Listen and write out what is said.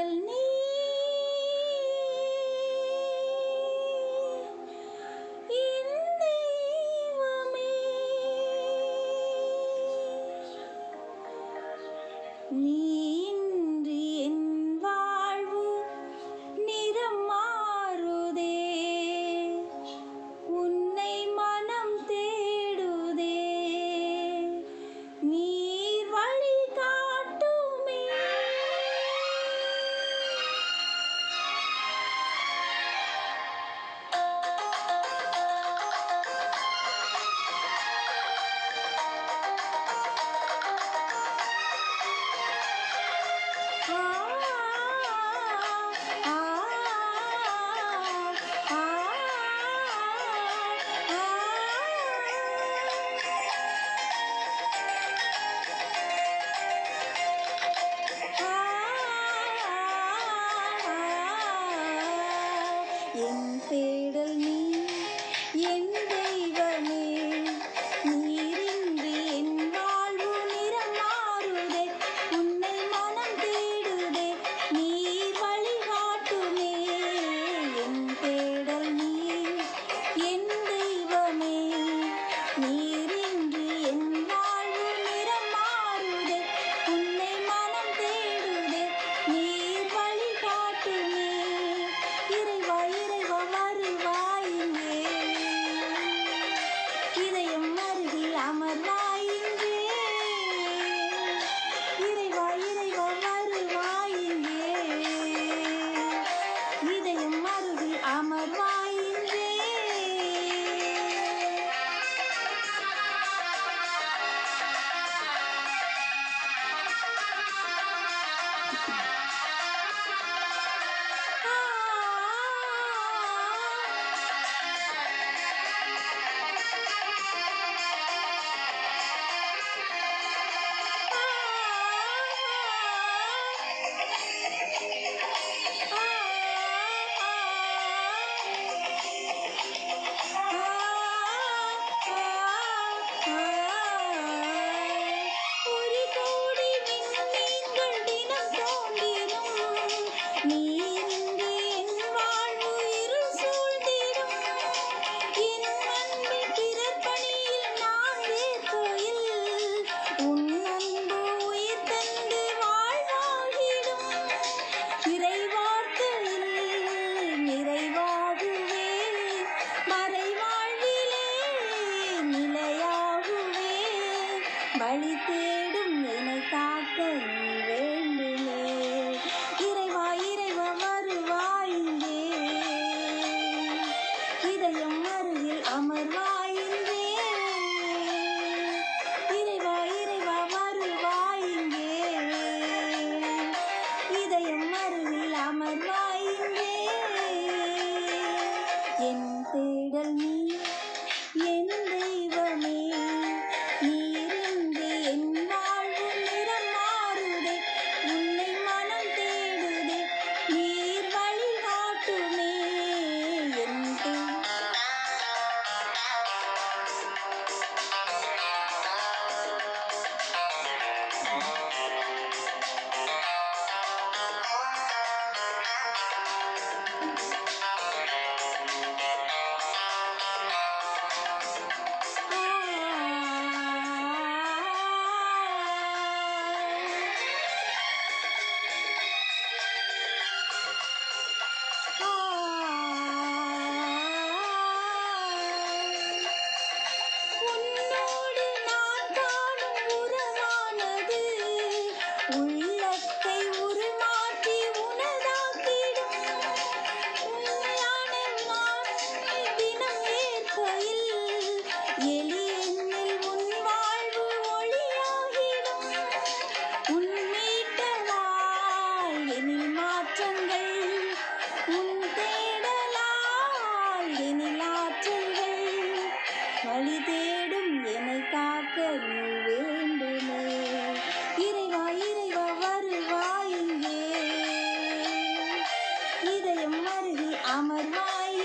தேடல் நீ என் தெய்வமே நீ Oh. என் தேடல் நீ என் தெய்வமே நீரின்றி என் வாழ்வு நிறம் மாறுதே உன்னை மனம் தேடுதே நீர் வழிகாட்டுமே என்று. Thank வழி தேடும் என்னை காக்க நீ வேண்டுமே. இறைவா இறைவா வருவாய் இங்கே. இதயம் அருகி அமர்வாய்